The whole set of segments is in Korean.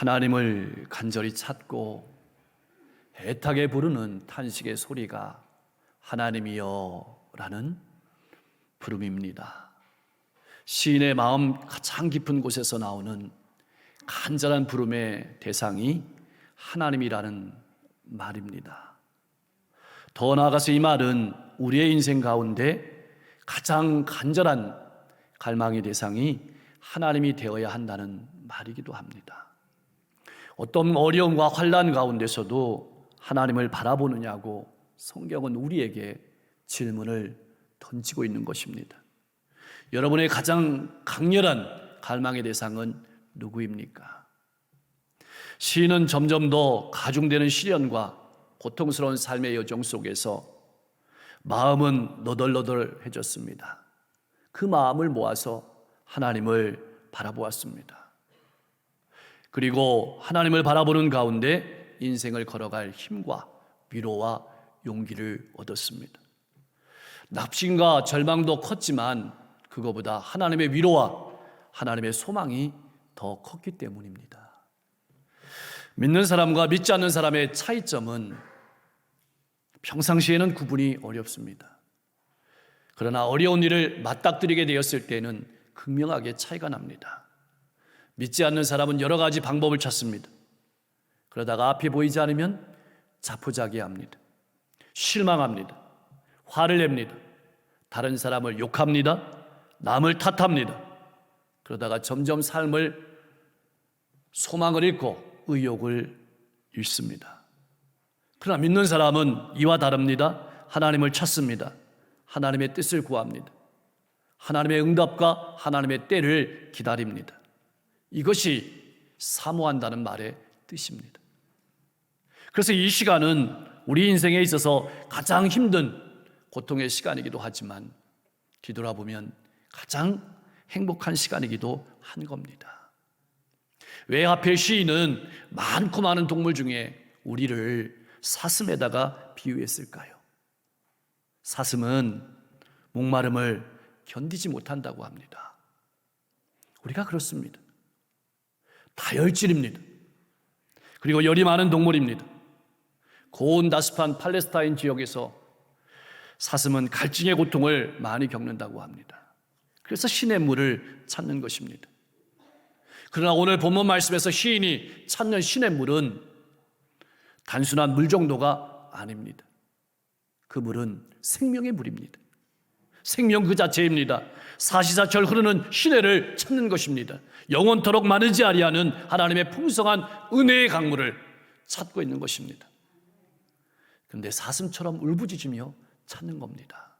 하나님을 간절히 찾고 애타게 부르는 탄식의 소리가 하나님이여 라는 부름입니다. 시인의 마음 가장 깊은 곳에서 나오는 간절한 부름의 대상이 하나님이라는 말입니다. 더 나아가서 이 말은 우리의 인생 가운데 가장 간절한 갈망의 대상이 하나님이 되어야 한다는 말이기도 합니다. 어떤 어려움과 환란 가운데서도 하나님을 바라보느냐고 성경은 우리에게 질문을 던지고 있는 것입니다. 여러분의 가장 강렬한 갈망의 대상은 누구입니까? 시인은 점점 더 가중되는 시련과 고통스러운 삶의 여정 속에서 마음은 너덜너덜해졌습니다. 그 마음을 모아서 하나님을 바라보았습니다. 그리고 하나님을 바라보는 가운데 인생을 걸어갈 힘과 위로와 용기를 얻었습니다. 납심과 절망도 컸지만 그거보다 하나님의 위로와 하나님의 소망이 더 컸기 때문입니다. 믿는 사람과 믿지 않는 사람의 차이점은 평상시에는 구분이 어렵습니다. 그러나 어려운 일을 맞닥뜨리게 되었을 때는 극명하게 차이가 납니다. 믿지 않는 사람은 여러 가지 방법을 찾습니다. 그러다가 앞이 보이지 않으면 자포자기합니다. 실망합니다. 화를 냅니다. 다른 사람을 욕합니다. 남을 탓합니다. 그러다가 점점 삶을 소망을 잃고 의욕을 잃습니다. 그러나 믿는 사람은 이와 다릅니다. 하나님을 찾습니다. 하나님의 뜻을 구합니다. 하나님의 응답과 하나님의 때를 기다립니다. 이것이 사모한다는 말의 뜻입니다. 그래서 이 시간은 우리 인생에 있어서 가장 힘든 고통의 시간이기도 하지만 뒤돌아보면 가장 행복한 시간이기도 한 겁니다. 왜 하필 시인은 많고 많은 동물 중에 우리를 사슴에다가 비유했을까요? 사슴은 목마름을 견디지 못한다고 합니다. 우리가 그렇습니다. 다혈질입니다. 그리고 열이 많은 동물입니다. 고온 다습한 팔레스타인 지역에서 사슴은 갈증의 고통을 많이 겪는다고 합니다. 그래서 신의 물을 찾는 것입니다. 그러나 오늘 본문 말씀에서 시인이 찾는 신의 물은 단순한 물 정도가 아닙니다. 그 물은 생명의 물입니다. 생명 그 자체입니다. 사시사철 흐르는 시내를 찾는 것입니다. 영원토록 마르지 아리하는 하나님의 풍성한 은혜의 강물을 찾고 있는 것입니다. 그런데 사슴처럼 울부짖으며 찾는 겁니다.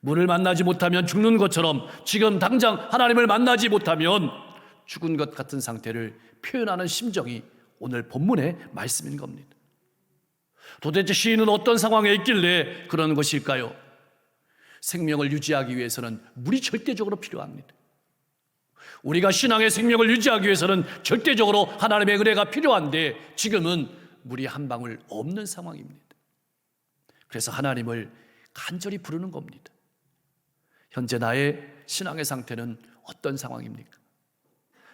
물을 만나지 못하면 죽는 것처럼 지금 당장 하나님을 만나지 못하면 죽은 것 같은 상태를 표현하는 심정이 오늘 본문의 말씀인 겁니다. 도대체 시인은 어떤 상황에 있길래 그러는 것일까요? 생명을 유지하기 위해서는 물이 절대적으로 필요합니다. 우리가 신앙의 생명을 유지하기 위해서는 절대적으로 하나님의 은혜가 필요한데 지금은 물이 한 방울 없는 상황입니다. 그래서 하나님을 간절히 부르는 겁니다. 현재 나의 신앙의 상태는 어떤 상황입니까?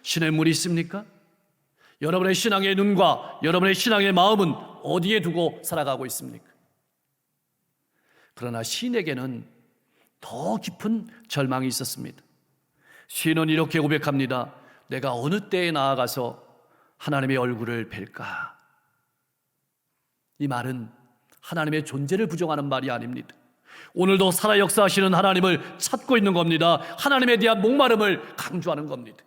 신의 물이 있습니까? 여러분의 신앙의 눈과 여러분의 신앙의 마음은 어디에 두고 살아가고 있습니까? 그러나 시인에게는 더 깊은 절망이 있었습니다. 시인은 이렇게 고백합니다. 내가 어느 때에 나아가서 하나님의 얼굴을 뵐까? 이 말은 하나님의 존재를 부정하는 말이 아닙니다. 오늘도 살아 역사하시는 하나님을 찾고 있는 겁니다. 하나님에 대한 목마름을 강조하는 겁니다.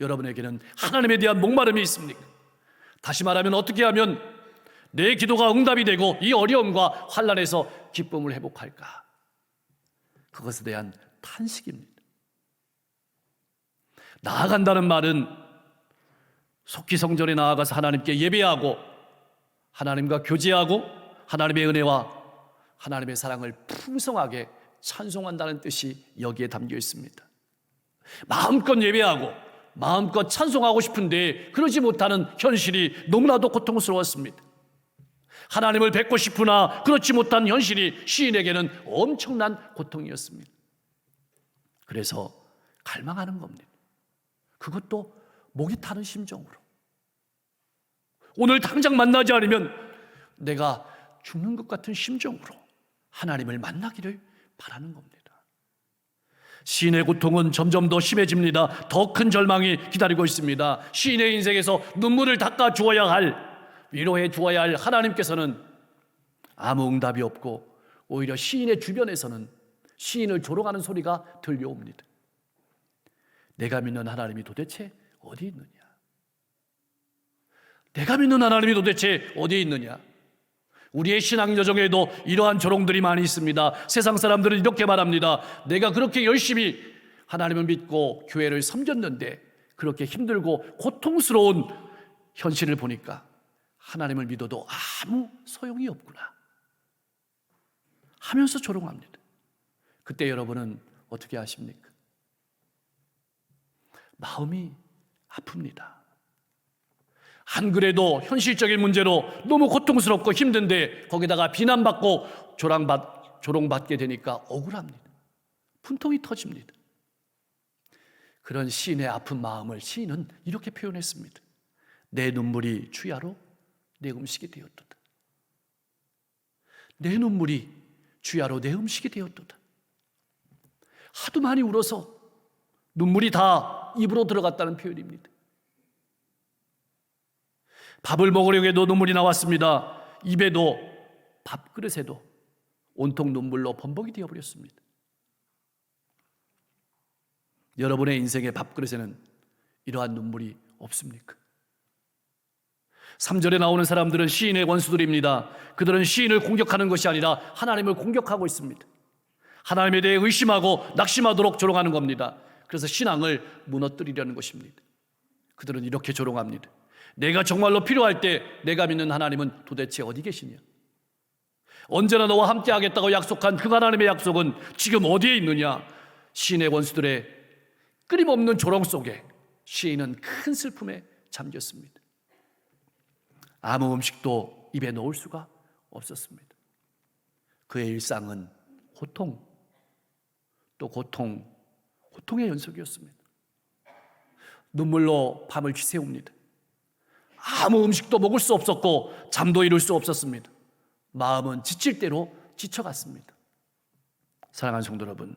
여러분에게는 하나님에 대한 목마름이 있습니까? 다시 말하면 어떻게 하면 내 기도가 응답이 되고 이 어려움과 환란에서 기쁨을 회복할까? 그것에 대한 탄식입니다. 나아간다는 말은 속기 성전에 나아가서 하나님께 예배하고 하나님과 교제하고 하나님의 은혜와 하나님의 사랑을 풍성하게 찬송한다는 뜻이 여기에 담겨 있습니다. 마음껏 예배하고 마음껏 찬송하고 싶은데 그러지 못하는 현실이 너무나도 고통스러웠습니다. 하나님을 뵙고 싶으나 그렇지 못한 현실이 시인에게는 엄청난 고통이었습니다. 그래서 갈망하는 겁니다. 그것도 목이 타는 심정으로. 오늘 당장 만나지 않으면 내가 죽는 것 같은 심정으로 하나님을 만나기를 바라는 겁니다. 시인의 고통은 점점 더 심해집니다. 더 큰 절망이 기다리고 있습니다. 시인의 인생에서 눈물을 닦아 주어야 할, 위로해 주어야 할 하나님께서는 아무 응답이 없고 오히려 시인의 주변에서는 시인을 조롱하는 소리가 들려옵니다. 내가 믿는 하나님이 도대체 어디 있느냐? 내가 믿는 하나님이 도대체 어디 있느냐? 우리의 신앙 여정에도 이러한 조롱들이 많이 있습니다. 세상 사람들은 이렇게 말합니다. 내가 그렇게 열심히 하나님을 믿고 교회를 섬겼는데 그렇게 힘들고 고통스러운 현실을 보니까 하나님을 믿어도 아무 소용이 없구나. 하면서 조롱합니다. 그때 여러분은 어떻게 하십니까? 마음이 아픕니다. 안 그래도 현실적인 문제로 너무 고통스럽고 힘든데 거기다가 비난받고 조랑받, 조롱받게 되니까 억울합니다. 분통이 터집니다. 그런 시인의 아픈 마음을 시인은 이렇게 표현했습니다. 내 눈물이 주야로 내 음식이 되었도다. 내 눈물이 주야로 내 음식이 되었도다. 하도 많이 울어서 눈물이 다 입으로 들어갔다는 표현입니다. 밥을 먹으려고 해도 눈물이 나왔습니다. 입에도 밥그릇에도 온통 눈물로 범벅이 되어버렸습니다. 여러분의 인생의 밥그릇에는 이러한 눈물이 없습니까? 3절에 나오는 사람들은 시인의 원수들입니다. 그들은 시인을 공격하는 것이 아니라 하나님을 공격하고 있습니다. 하나님에 대해 의심하고 낙심하도록 조롱하는 겁니다. 그래서 신앙을 무너뜨리려는 것입니다. 그들은 이렇게 조롱합니다. 내가 정말로 필요할 때 내가 믿는 하나님은 도대체 어디 계시냐? 언제나 너와 함께 하겠다고 약속한 그 하나님의 약속은 지금 어디에 있느냐? 시인의 원수들의 끊임없는 조롱 속에 시인은 큰 슬픔에 잠겼습니다. 아무 음식도 입에 넣을 수가 없었습니다. 그의 일상은 고통, 또 고통, 고통의 연속이었습니다. 눈물로 밤을 지새웁니다. 아무 음식도 먹을 수 없었고 잠도 이룰 수 없었습니다. 마음은 지칠 대로 지쳐갔습니다. 사랑하는 성도 여러분,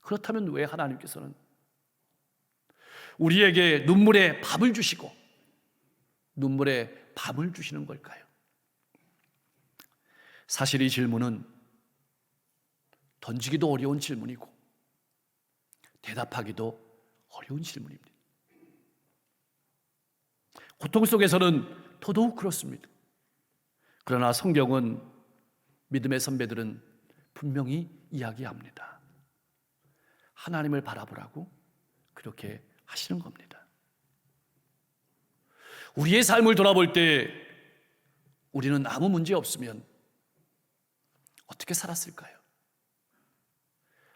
그렇다면 왜 하나님께서는 우리에게 눈물에 밥을 주시고 눈물에 밤을 주시는 걸까요? 사실 이 질문은 던지기도 어려운 질문이고 대답하기도 어려운 질문입니다. 고통 속에서는 더더욱 그렇습니다. 그러나 성경은 믿음의 선배들은 분명히 이야기합니다. 하나님을 바라보라고 그렇게 하시는 겁니다. 우리의 삶을 돌아볼 때 우리는 아무 문제 없으면 어떻게 살았을까요?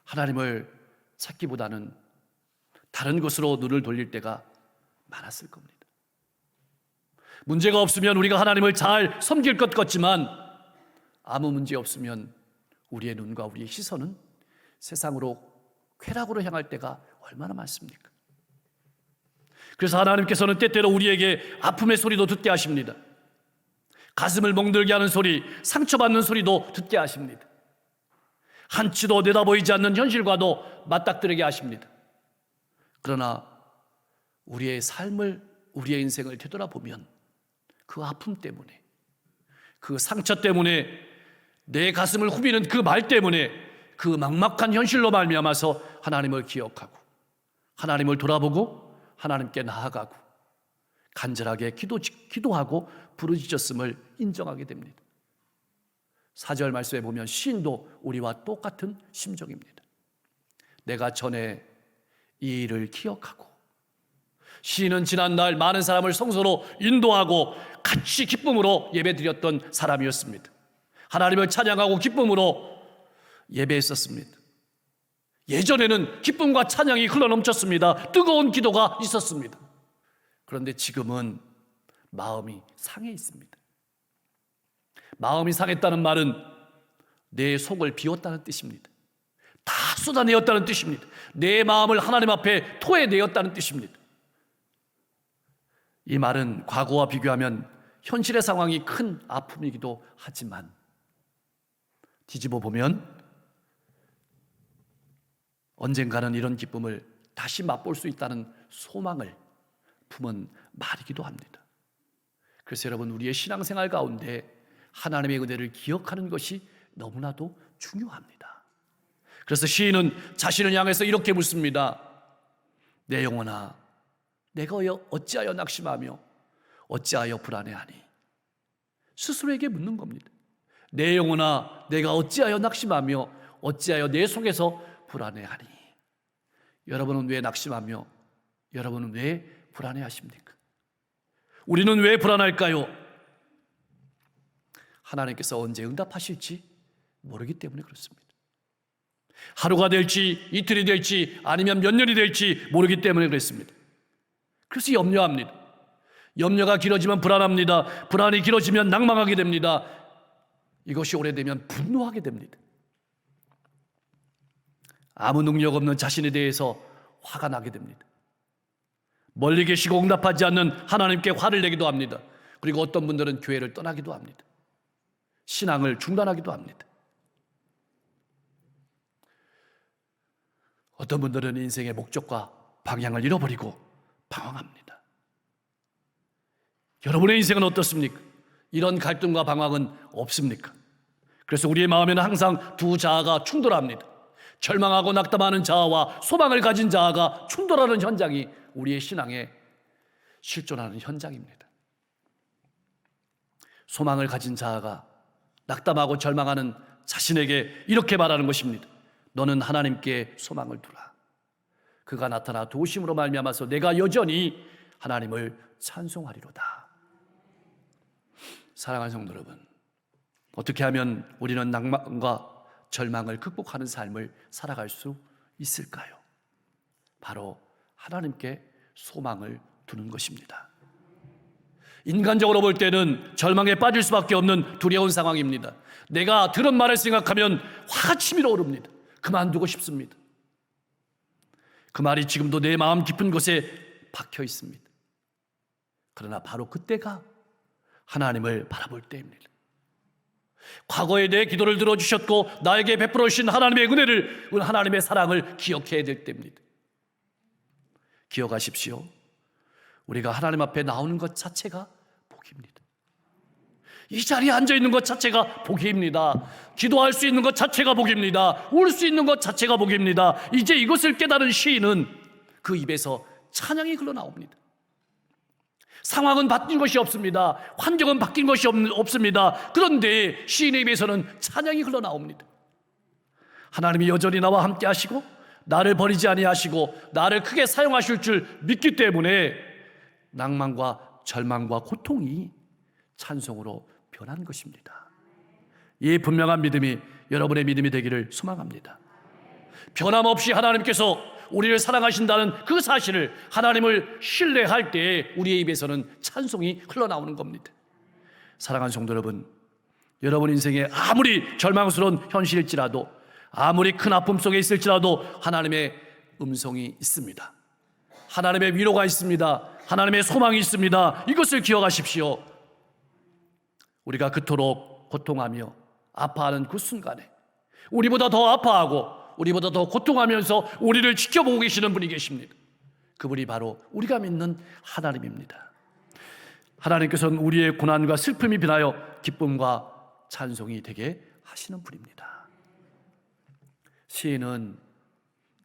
하나님을 찾기보다는 다른 것으로 눈을 돌릴 때가 많았을 겁니다. 문제가 없으면 우리가 하나님을 잘 섬길 것 같지만 아무 문제 없으면 우리의 눈과 우리의 시선은 세상으로 쾌락으로 향할 때가 얼마나 많습니까? 그래서 하나님께서는 때때로 우리에게 아픔의 소리도 듣게 하십니다. 가슴을 멍들게 하는 소리, 상처받는 소리도 듣게 하십니다. 한치도 내다보이지 않는 현실과도 맞닥뜨리게 하십니다. 그러나 우리의 삶을, 우리의 인생을 되돌아보면 그 아픔 때문에, 그 상처 때문에, 내 가슴을 후비는 그 말 때문에, 그 막막한 현실로 말미암아서 하나님을 기억하고, 하나님을 돌아보고, 하나님께 나아가고, 간절하게 기도, 기도하고 부르짖었음을 인정하게 됩니다. 사절 말씀에 보면 시인도 우리와 똑같은 심정입니다. 내가 전에 이 일을 기억하고 시인은 지난날 많은 사람을 성소로 인도하고 같이 기쁨으로 예배드렸던 사람이었습니다. 하나님을 찬양하고 기쁨으로 예배했었습니다. 예전에는 기쁨과 찬양이 흘러넘쳤습니다. 뜨거운 기도가 있었습니다. 그런데 지금은 마음이 상해 있습니다. 마음이 상했다는 말은 내 속을 비웠다는 뜻입니다. 다 쏟아내었다는 뜻입니다. 내 마음을 하나님 앞에 토해내었다는 뜻입니다. 이 말은 과거와 비교하면 현실의 상황이 큰 아픔이기도 하지만 뒤집어 보면 언젠가는 이런 기쁨을 다시 맛볼 수 있다는 소망을 품은 말이기도 합니다. 그래서 여러분 우리의 신앙생활 가운데 하나님의 은혜를 기억하는 것이 너무나도 중요합니다. 그래서 시인은 자신을 향해서 이렇게 묻습니다. 내 영혼아, 내가 어찌하여 낙심하며 어찌하여 불안해하니? 스스로에게 묻는 겁니다. 내 영혼아, 내가 어찌하여 낙심하며 어찌하여 내 속에서 불안해하니? 여러분은 왜 낙심하며 여러분은 왜 불안해하십니까? 우리는 왜 불안할까요? 하나님께서 언제 응답하실지 모르기 때문에 그렇습니다. 하루가 될지 이틀이 될지 아니면 몇 년이 될지 모르기 때문에 그랬습니다. 그래서 염려합니다. 염려가 길어지면 불안합니다. 불안이 길어지면 낭망하게 됩니다. 이것이 오래되면 분노하게 됩니다. 아무 능력 없는 자신에 대해서 화가 나게 됩니다. 멀리 계시고 응답하지 않는 하나님께 화를 내기도 합니다. 그리고 어떤 분들은 교회를 떠나기도 합니다. 신앙을 중단하기도 합니다. 어떤 분들은 인생의 목적과 방향을 잃어버리고 방황합니다. 여러분의 인생은 어떻습니까? 이런 갈등과 방황은 없습니까? 그래서 우리의 마음에는 항상 두 자아가 충돌합니다. 절망하고 낙담하는 자아와 소망을 가진 자아가 충돌하는 현장이 우리의 신앙에 실존하는 현장입니다. 소망을 가진 자아가 낙담하고 절망하는 자신에게 이렇게 말하는 것입니다. 너는 하나님께 소망을 두라. 그가 나타나 도심으로 말미암아서 내가 여전히 하나님을 찬송하리로다. 사랑하는 성도 여러분, 어떻게 하면 우리는 낭만과 절망을 극복하는 삶을 살아갈 수 있을까요? 바로 하나님께 소망을 두는 것입니다. 인간적으로 볼 때는 절망에 빠질 수밖에 없는 두려운 상황입니다. 내가 들은 말을 생각하면 화가 치밀어 오릅니다. 그만두고 싶습니다. 그 말이 지금도 내 마음 깊은 곳에 박혀 있습니다. 그러나 바로 그때가 하나님을 바라볼 때입니다. 과거에 내 기도를 들어주셨고 나에게 베풀어 주신 하나님의 은혜를 하나님의 사랑을 기억해야 될 때입니다. 기억하십시오. 우리가 하나님 앞에 나오는 것 자체가 복입니다. 이 자리에 앉아 있는 것 자체가 복입니다. 기도할 수 있는 것 자체가 복입니다. 울 수 있는 것 자체가 복입니다. 이제 이것을 깨달은 시인은 그 입에서 찬양이 흘러나옵니다. 상황은 바뀐 것이 없습니다. 환경은 바뀐 것이 없, 습니다 그런데 시인의 입에서는 찬양이 흘러나옵니다. 하나님이 여전히 나와 함께 하시고 나를 버리지 아니하시고 나를 크게 사용하실 줄 믿기 때문에 낭만과 절망과 고통이 찬송으로 변한 것입니다. 이 분명한 믿음이 여러분의 믿음이 되기를 소망합니다. 변함없이 하나님께서 우리를 사랑하신다는 그 사실을 하나님을 신뢰할 때에 우리의 입에서는 찬송이 흘러나오는 겁니다. 사랑하는 성도 여러분, 여러분 인생에 아무리 절망스러운 현실일지라도 아무리 큰 아픔 속에 있을지라도 하나님의 음성이 있습니다. 하나님의 위로가 있습니다. 하나님의 소망이 있습니다. 이것을 기억하십시오. 우리가 그토록 고통하며 아파하는 그 순간에 우리보다 더 아파하고 우리보다 더 고통하면서 우리를 지켜보고 계시는 분이 계십니다. 그분이 바로 우리가 믿는 하나님입니다. 하나님께서는 우리의 고난과 슬픔이 변하여 기쁨과 찬송이 되게 하시는 분입니다. 시인은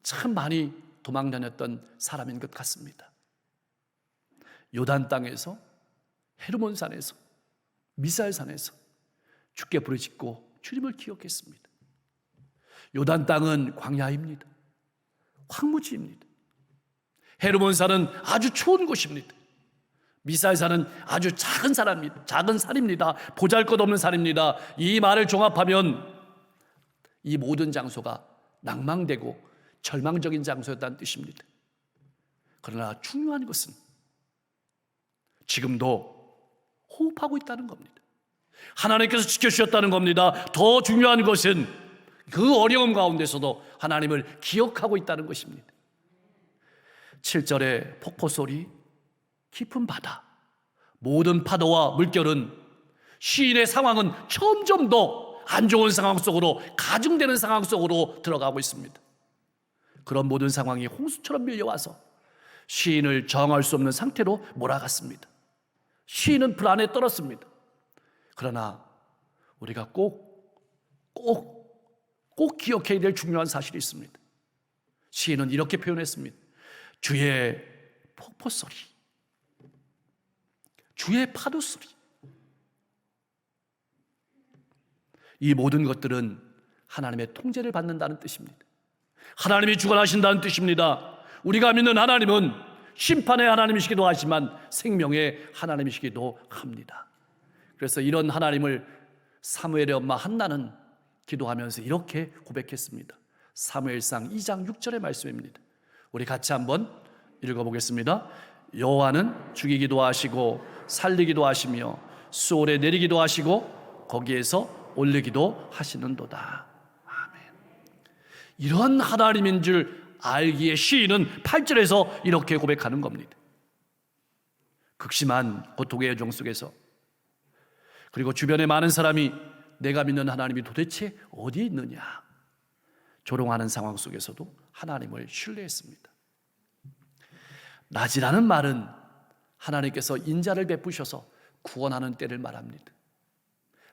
참 많이 도망 다녔던 사람인 것 같습니다. 요단 땅에서 헤르몬 산에서 미사일산에서 주께 부르짖고 주님을 기억했습니다. 요단 땅은 광야입니다. 황무지입니다. 헤르몬 산은 아주 추운 곳입니다. 미사일 산은 아주 작은 사람입니다. 작은 산입니다. 보잘 것 없는 산입니다. 이 말을 종합하면 이 모든 장소가 낭망되고 절망적인 장소였다는 뜻입니다. 그러나 중요한 것은 지금도 호흡하고 있다는 겁니다. 하나님께서 지켜주셨다는 겁니다. 더 중요한 것은 그 어려움 가운데서도 하나님을 기억하고 있다는 것입니다. 7절에 폭포 소리, 깊은 바다, 모든 파도와 물결은 시인의 상황은 점점 더 안 좋은 상황 속으로 가중되는 상황 속으로 들어가고 있습니다. 그런 모든 상황이 홍수처럼 밀려와서 시인을 정할 수 없는 상태로 몰아갔습니다. 시인은 불안에 떨었습니다. 그러나 우리가 꼭, 꼭, 꼭 기억해야 될 중요한 사실이 있습니다. 시인은 이렇게 표현했습니다. 주의 폭포 소리, 주의 파도 소리. 이 모든 것들은 하나님의 통제를 받는다는 뜻입니다. 하나님이 주관하신다는 뜻입니다. 우리가 믿는 하나님은 심판의 하나님이시기도 하지만 생명의 하나님이시기도 합니다. 그래서 이런 하나님을 사무엘의 엄마 한나는 기도하면서 이렇게 고백했습니다. 사무엘상 2장 6절의 말씀입니다. 우리 같이 한번 읽어보겠습니다. 여호와는 죽이기도 하시고 살리기도 하시며 수월에 내리기도 하시고 거기에서 올리기도 하시는도다. 아멘. 이런 하나님인 줄 알기에 시인은 8절에서 이렇게 고백하는 겁니다. 극심한 고통의 여정 속에서 그리고 주변에 많은 사람이 내가 믿는 하나님이 도대체 어디 있느냐 조롱하는 상황 속에서도 하나님을 신뢰했습니다. 낮이라는 말은 하나님께서 인자를 베푸셔서 구원하는 때를 말합니다.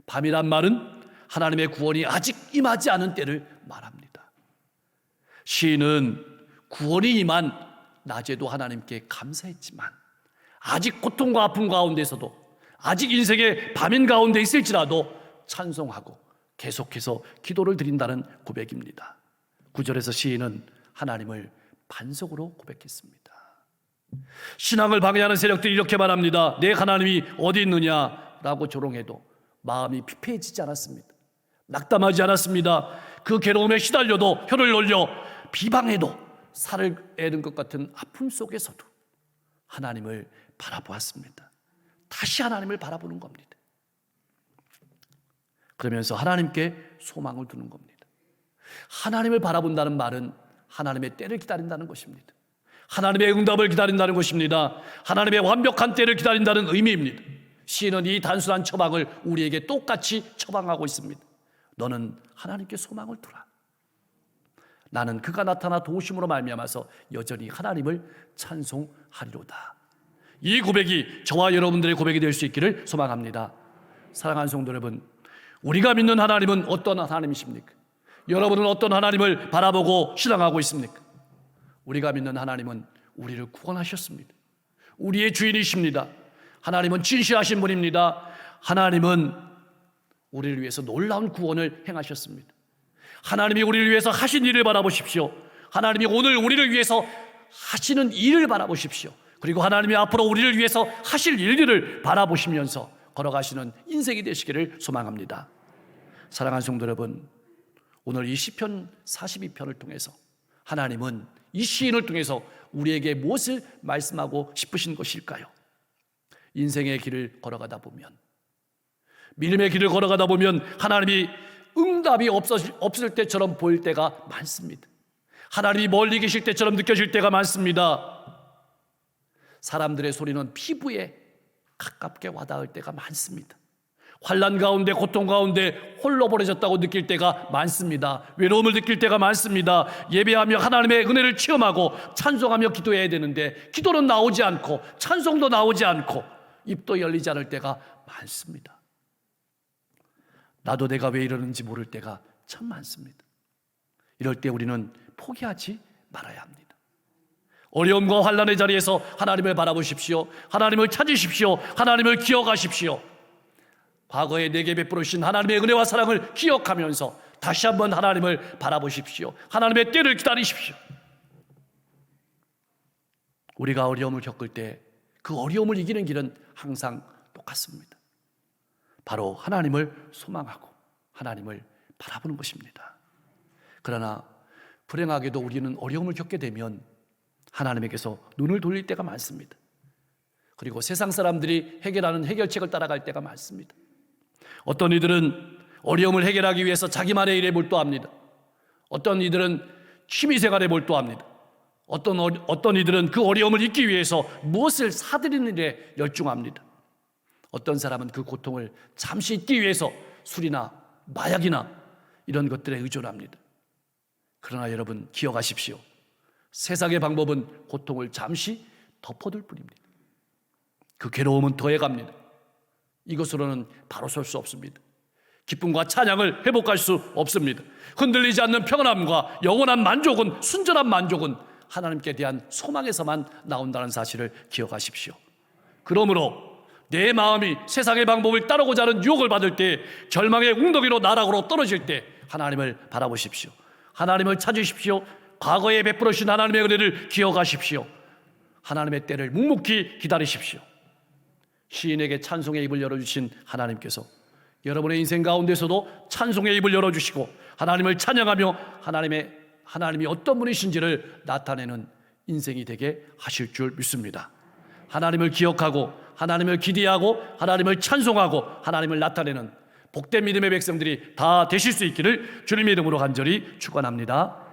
밤이란 말은 하나님의 구원이 아직 임하지 않은 때를 말합니다. 시인은 구원이 임한 낮에도 하나님께 감사했지만 아직 고통과 아픔 가운데서도 아직 인생의 밤인 가운데 있을지라도 찬송하고 계속해서 기도를 드린다는 고백입니다. 구절에서 시인은 하나님을 반석으로 고백했습니다. 신앙을 방해하는 세력들이 이렇게 말합니다. 내 하나님이 어디 있느냐라고 조롱해도 마음이 피폐해지지 않았습니다. 낙담하지 않았습니다. 그 괴로움에 시달려도 혀를 놀려 비방해도 살을 애는 것 같은 아픔 속에서도 하나님을 바라보았습니다. 다시 하나님을 바라보는 겁니다. 그러면서 하나님께 소망을 두는 겁니다. 하나님을 바라본다는 말은 하나님의 때를 기다린다는 것입니다. 하나님의 응답을 기다린다는 것입니다. 하나님의 완벽한 때를 기다린다는 의미입니다. 시인은 이 단순한 처방을 우리에게 똑같이 처방하고 있습니다. 너는 하나님께 소망을 두라. 나는 그가 나타나 도우심으로 말미암아서 여전히 하나님을 찬송하리로다. 이 고백이 저와 여러분들의 고백이 될 수 있기를 소망합니다. 사랑하는 성도 여러분, 우리가 믿는 하나님은 어떤 하나님이십니까? 여러분은 어떤 하나님을 바라보고 신앙하고 있습니까? 우리가 믿는 하나님은 우리를 구원하셨습니다. 우리의 주인이십니다. 하나님은 진실하신 분입니다. 하나님은 우리를 위해서 놀라운 구원을 행하셨습니다. 하나님이 우리를 위해서 하신 일을 바라보십시오. 하나님이 오늘 우리를 위해서 하시는 일을 바라보십시오. 그리고 하나님이 앞으로 우리를 위해서 하실 일들을 바라보시면서 걸어가시는 인생이 되시기를 소망합니다. 사랑하는 성도 여러분, 오늘 이 시편 42편을 통해서 하나님은 이 시인을 통해서 우리에게 무엇을 말씀하고 싶으신 것일까요? 인생의 길을 걸어가다 보면 믿음의 길을 걸어가다 보면 하나님이 응답이 없을, 없을 때처럼 보일 때가 많습니다. 하나님이 멀리 계실 때처럼 느껴질 때가 많습니다. 사람들의 소리는 피부에 가깝게 와닿을 때가 많습니다. 환란 가운데 고통 가운데 홀로 버려졌다고 느낄 때가 많습니다. 외로움을 느낄 때가 많습니다. 예배하며 하나님의 은혜를 체험하고 찬송하며 기도해야 되는데 기도는 나오지 않고 찬송도 나오지 않고 입도 열리지 않을 때가 많습니다. 나도 내가 왜 이러는지 모를 때가 참 많습니다. 이럴 때 우리는 포기하지 말아야 합니다. 어려움과 환란의 자리에서 하나님을 바라보십시오. 하나님을 찾으십시오. 하나님을 기억하십시오. 과거에 내게 베풀으신 하나님의 은혜와 사랑을 기억하면서 다시 한번 하나님을 바라보십시오. 하나님의 때를 기다리십시오. 우리가 어려움을 겪을 때 그 어려움을 이기는 길은 항상 똑같습니다. 바로 하나님을 소망하고 하나님을 바라보는 것입니다. 그러나 불행하게도 우리는 어려움을 겪게 되면 하나님에게서 눈을 돌릴 때가 많습니다. 그리고 세상 사람들이 해결하는 해결책을 따라갈 때가 많습니다. 어떤 이들은 어려움을 해결하기 위해서 자기만의 일에 몰두합니다. 어떤 이들은 취미 생활에 몰두합니다. 어떤, 어, 어떤 이들은 그 어려움을 잊기 위해서 무엇을 사들이는 일에 열중합니다. 어떤 사람은 그 고통을 잠시 잊기 위해서 술이나 마약이나 이런 것들에 의존합니다. 그러나 여러분 기억하십시오. 세상의 방법은 고통을 잠시 덮어둘 뿐입니다. 그 괴로움은 더해갑니다. 이것으로는 바로 설 수 없습니다. 기쁨과 찬양을 회복할 수 없습니다. 흔들리지 않는 평안함과 영원한 만족은 순전한 만족은 하나님께 대한 소망에서만 나온다는 사실을 기억하십시오. 그러므로 내 마음이 세상의 방법을 따르고자 하는 유혹을 받을 때 절망의 웅덩이로 나락으로 떨어질 때 하나님을 바라보십시오. 하나님을 찾으십시오. 과거에 베풀어 주신 하나님의 은혜를 기억하십시오. 하나님의 때를 묵묵히 기다리십시오. 시인에게 찬송의 입을 열어주신 하나님께서 여러분의 인생 가운데서도 찬송의 입을 열어주시고 하나님을 찬양하며 하나님의 하나님이 어떤 분이신지를 나타내는 인생이 되게 하실 줄 믿습니다. 하나님을 기억하고 하나님을 기대하고 하나님을 찬송하고 하나님을 나타내는 복된 믿음의 백성들이 다 되실 수 있기를 주님의 이름으로 간절히 축원합니다.